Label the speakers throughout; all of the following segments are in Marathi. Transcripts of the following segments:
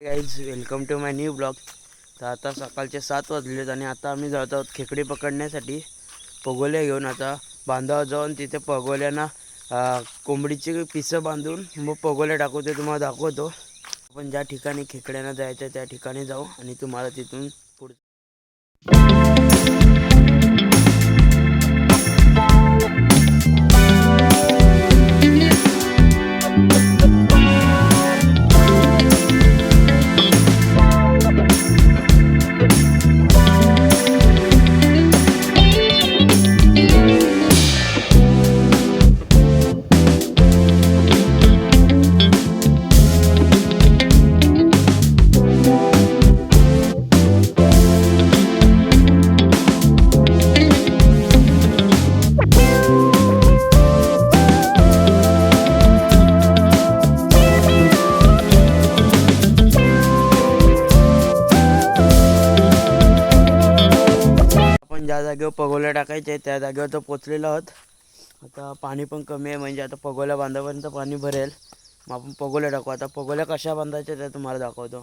Speaker 1: Guys welcome to my new blog तर आता सकाळचे सात वाजलेत आणि आता आम्ही जात आहोत खेकडे पकडण्यासाठी. पगोल्या घेऊन आता बांधावर जाऊन तिथे पगोल्यांना कोंबडीची पिसं बांधून मग पगोल्या टाकू ते तुम्हाला दाखवतो. आपण ज्या ठिकाणी खेकड्यांना जायचं आहे त्या ठिकाणी जाऊ आणि तुम्हाला तिथून ज्या जागेवर पगोल्या टाकायचे त्या जागेवर तर पोचलेलो आहोत आता पाणी पण कमी आहे म्हणजे आता पगोल्या बांधापर्यंत पाणी भरेल. मग आपण पगोल्या टाकू. आता पगोल्या कशा बांधायच्या त्या तुम्हाला दाखवतो.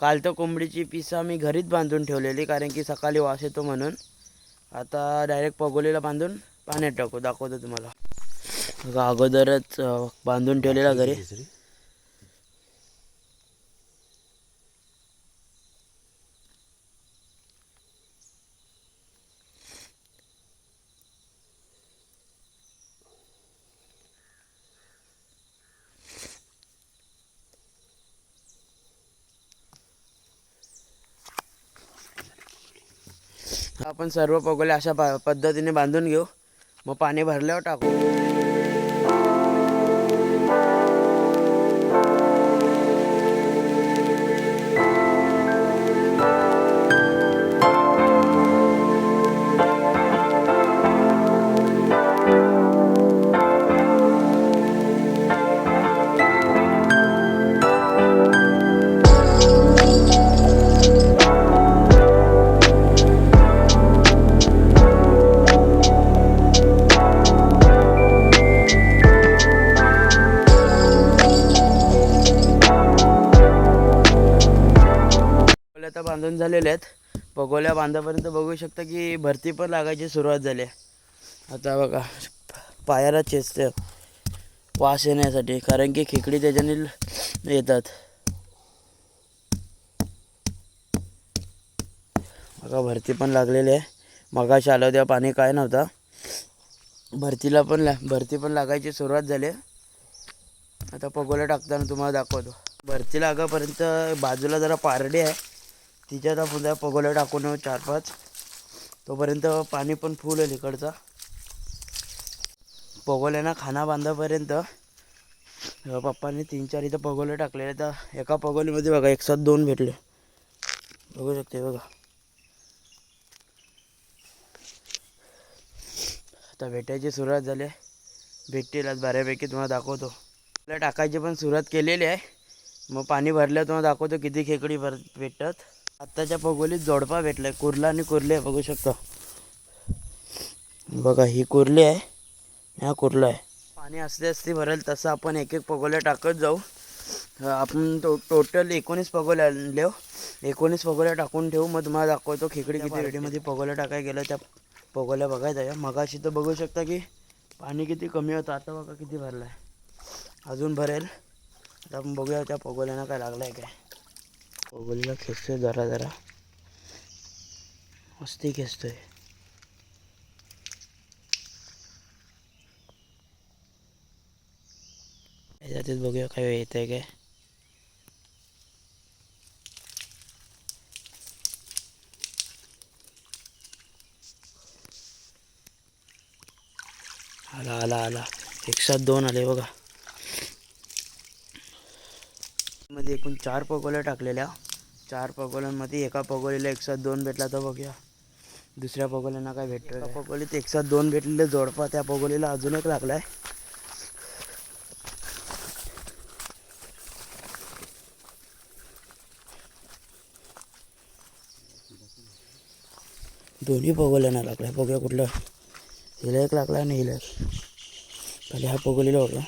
Speaker 1: काल तर कोंबडीची पिसं आम्ही घरीच बांधून ठेवलेली कारण की सकाळी वास येतो म्हणून. आता डायरेक्ट पगोलीला बांधून पाण्यात टाकू दाखवतो तुम्हाला. अगोदरच बांधून ठेवलेला घरी. आपण सर्व पगोले अशा पद्धतीने बांधून घेऊ. मग पाणी भरल्यावर टाकू. पगोल्या तर बांधून झालेल्या आहेत. पगोल्या बांधापर्यंत बघू शकता की भरती पण लागायची सुरुवात झाली आहे. आता बघा पायाला चेचते वास येण्यासाठी कारण की खेकडी त्याच्याने येतात. बघा भरती पण लागलेली आहे. मगाशी आलं तेव्हा पाणी काय नव्हता. भरतीला पण ला भरती पण लागायची सुरुवात झाली आहे. आता पगोल्या टाकताना तुम्हाला दाखवतो. भरती लागापर्यंत बाजूला जरा पारडी आहे. तिच्यात आपण त्या पगोल्या टाकून चार पाच. तोपर्यंत पाणी पण फुल आहे इकडचा पगोल्यांना खाना बांधापर्यंत पप्पांनी तीन चार इथं पगोले टाकलेले तर एका पगोलीमध्ये बघा एक साथ दोन भेटले. बघू शकते बघा. आता भेटायची सुरुवात झाली. आहे भेटतील आज बऱ्यापैकी तुम्हाला दाखवतो. टाकायची पण सुरुवात केलेली आहे. मग पाणी भरलं तुम्हाला दाखवतो किती खेकडी भर भेटतात. आत्ताच्या पगोलीत जोडपा भेटलाय. कुर्ला आणि कुर्ले बघू शकता. बघा ही कुर्ली आहे. हा कुर्ला आहे. पाणी असते असते भरेल तसं आपण एक एक पगोल्या टाकत जाऊ. आपण तो टोटल एकोणीस पगोल्या आणले एकोणीस पगोल्या टाकून ठेवू. मग तुम्हाला दाखवतो खेकडी किती रेडीमध्ये पगोल्या टाकायला गेलं. त्या पगोल्या बघायचं आहे. मगाशी तर बघू शकता की पाणी किती कमी होतं. आता बघा किती भरलं आहे अजून भरेल. आता आपण बघूया त्या पगोल्यांना काय लागलं आहे काय. पगोलीला खेचतोय जरा जरा. मस्ती खेचतोय. याच्यातच बघूया काय येत आहे काय. आला आला आला. एक सात दोन आले बघा. मध्ये एकूण चार पगोल्या टाकलेल्या. चार पगोल्यांमध्ये एका पगोलीला एक साथ दोन भेटला तर बघूया. दुसऱ्या पगोल्यांना काय भेटलं पगोलीत एक साथ दोन भेटलेले जोडपा त्या पगोलीला अजून एक लागलाय. दोन्ही पगोल्यांना लागलाय. बघूया कुठलं. हिला एक लागला आणि हिला खाली हा पगोलीला होता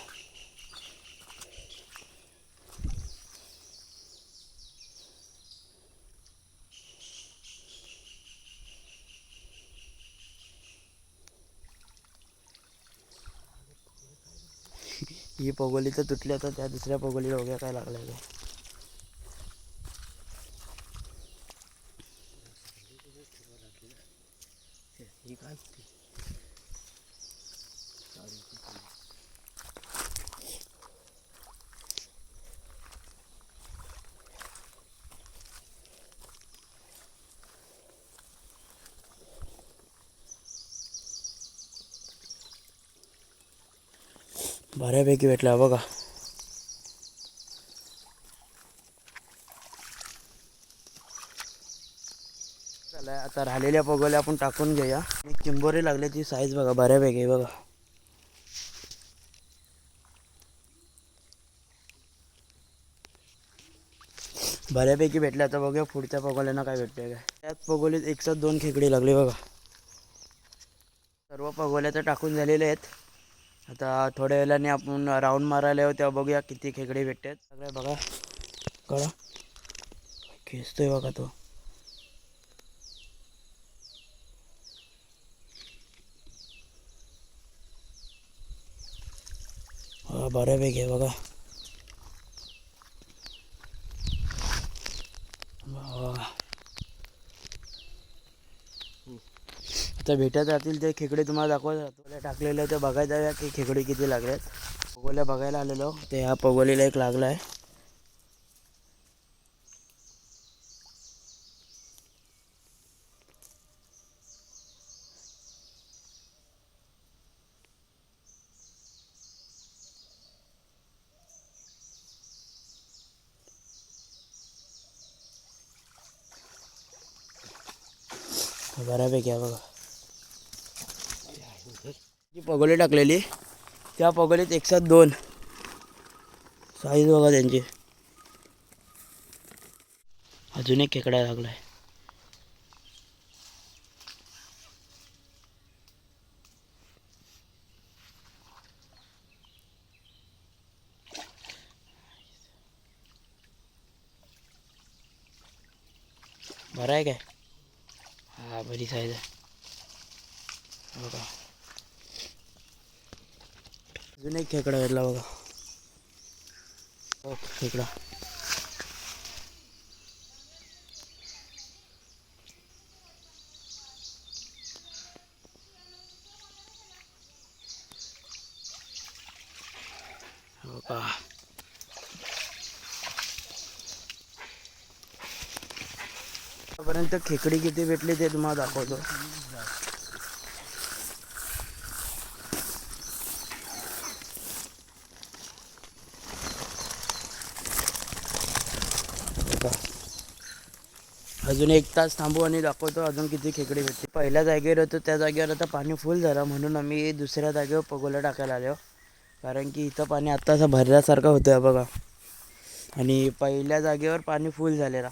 Speaker 1: ही पगोली तर तुटली आता त्या दुसऱ्या पगोलीला वगैरे काय लागलं आहे ही काय बऱ्यापैकी भेटला बघा. आता राहिलेल्या पगोल्या आपण टाकून घेऊया. एक चिंबोरी लागली ती साईज बघा बऱ्यापैकी बघा. बऱ्यापैकी भेटले आता बघूया पुढच्या पगोल्यांना काय भेटते काय. त्यात पगोलीत एकसाथ दोन खेकडी लागले बघा. सर्व पगोल्या तर टाकून झालेल्या आहेत. आता थोड्या वेळाने आपण राऊंड मारायला येऊ तेव्हा बघूया किती खेकडे भेटतात. सगळे बघा. कळा खेचतोय बघा तो. हा बऱ्यापैकी आहे बघा. आता भेटत राहतील ते खेकडे तुम्हाला दाखवत राहतो. टाकलेले ते बघायला जाऊया की खेकडे किती लागल्यात. पगोल्या बघायला आलेलो. ते ह्या पगोलीला एक लागला आहे बऱ्यापैकी आहे बघा. पगोली टाकलेली. त्या पगोलीत एकसाथ दोन. साईज बघा त्यांची. अजून एक खेकडा लागलाय. बरं आहे काय? हा बरी साईज आहे. बघा. अजून एक खेकडा भेटला बघा. हो खेकडा. हो आतापर्यंत खेकडी किती भेटली ते तुम्हाला दाखवतो. अजून एक तास थांबू आणि दाखवतो अजून किती खेकडी भेटते. पहिल्या जागेवर होतो त्या जागेवर आता पाणी फुल झालं म्हणून आम्ही दुसऱ्या जागेवर पगोला टाकायला आलो. कारण की इथं पाणी आत्ता असं भरल्यासारखं होतं आहे बघा. आणि पहिल्या जागेवर पाणी फुल झालेला.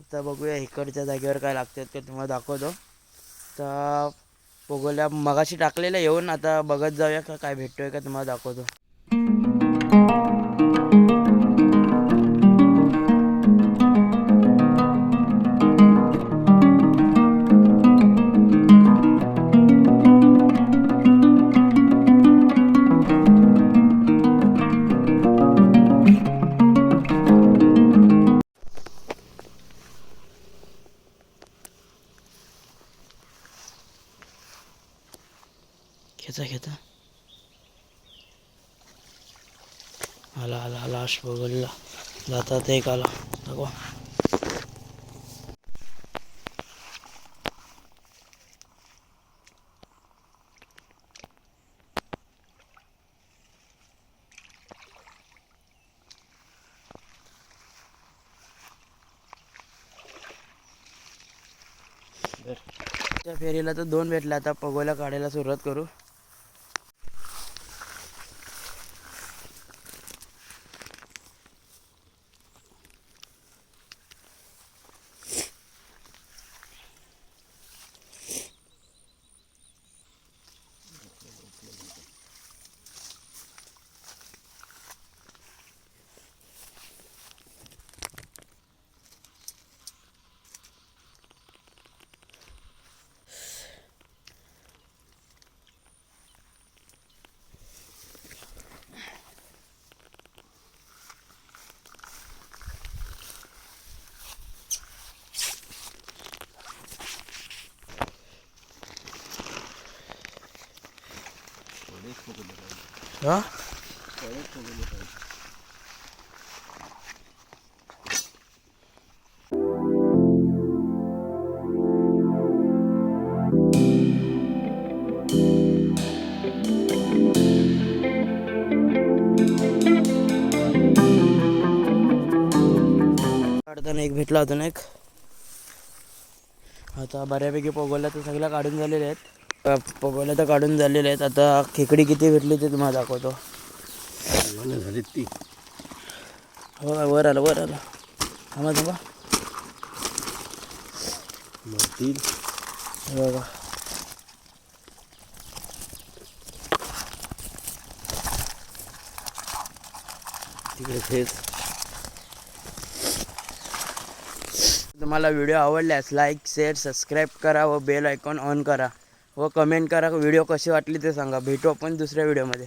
Speaker 1: आता बघूया इकडच्या जागेवर काय लागतात ते तुम्हाला दाखवतो. तर पगोल्या मगाशी टाकलेल्या येऊन आता बघत जाऊया का काय भेटतोय का तुम्हाला दाखवतो. खेचा खेचा आला आला आला अश बघलला जातात एक आला. दाखवा. त्या फेरीला तर दोन भेटले. आता पगोल्या काढायला सुरुवात करू. हा? काढताना एक भेटला अजून एक. आता बऱ्यापैकी पोगोल्या तर सगळ्या काढून झालेल्या आहेत. पोगोल्या तर काढून झालेल्या आहेत. आता खेकडी किती भेटली ते तुम्हाला दाखवतो.
Speaker 2: झाली ती.
Speaker 1: हो वर आलं वर आलं. थांबा थांबा. हे बघा.
Speaker 2: तिकडे
Speaker 1: तुम्हाला व्हिडिओ आवडल्यास लाईक शेअर सबस्क्राईब करा व बेल आयकॉन ऑन करा. व कमेंट करा व्हिडिओ कशी वाटली ते सांगा. भेटू आपण दुसऱ्या व्हिडिओमध्ये.